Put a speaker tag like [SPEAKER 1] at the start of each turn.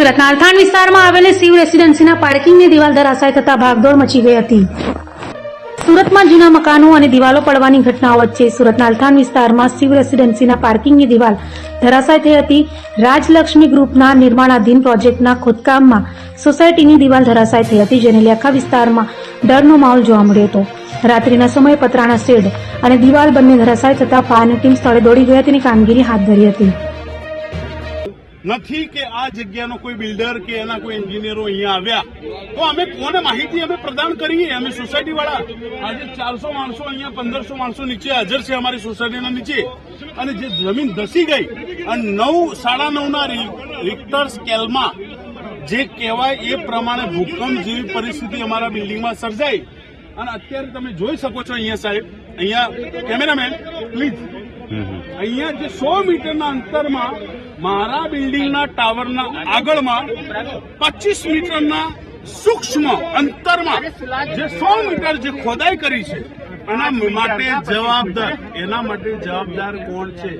[SPEAKER 1] સુરતના અલથાણ વિસ્તારમાં આવેલી શિવ રેસીડેન્સીના પાર્કિંગની દિવાલ ધરાશાય થતા ભાગદોડ મચી ગઈ હતી. સુરતમાં જૂના મકાનો અને દિવાલો પડવાની ઘટનાઓ વચ્ચે સુરતના અલથાણ વિસ્તારમાં શિવ રેસીડેન્સીના પાર્કિંગની દિવાલ ધરાશાય થઈ હતી. રાજલક્ષ્મી ગ્રુપના નિર્માણાધીન પ્રોજેક્ટના ખોદકામમાં સોસાયટીની દિવાલ ધરાશાય થઈ હતી, જેને લેખા વિસ્તારમાં ડરનો માહોલ જોવા મળ્યો હતો. રાત્રિના સમયે પતરાના શેડ અને દિવાલ બંને ધરાશાય થતા ફાયરની ટીમ સ્થળે દોડી ગઈ તેની કામગીરી હાથ ધરી હતી.
[SPEAKER 2] નથી કે આ જગ્યાનો કોઈ બિલ્ડર કે એના કોઈ એન્જિનિયરો અહીંયા આવ્યા. તો અમે કોને માહિતી અમે પ્રદાન કરીએ? અમે સોસાયટી વાળા આજે ચારસો માણસો અહીંયા પંદરસો માણસો નીચે હાજર છે અમારી સોસાયટીના નીચે. અને જે જમીન ધસી ગઈ અને નવ સાડા નવના રિક્ટર સ્કેલમાં જે કહેવાય એ પ્રમાણે ભૂકંપ જેવી પરિસ્થિતિ અમારા બિલ્ડિંગમાં સર્જાઈ. અને અત્યારે તમે જોઈ શકો છો અહીંયા સાહેબ અહીંયા કેમેરામેન પ્લીઝ. અહીંયા જે સો મીટરના અંતરમાં મારા બિલ્ડિંગના ટાવરના આગળમાં પચીસ મીટરના સૂક્ષ્મ અંતરમાં જે સો મીટર જે ખોદાઈ કરી છે, એના માટે જવાબદાર, એના માટે જવાબદાર કોણ છે?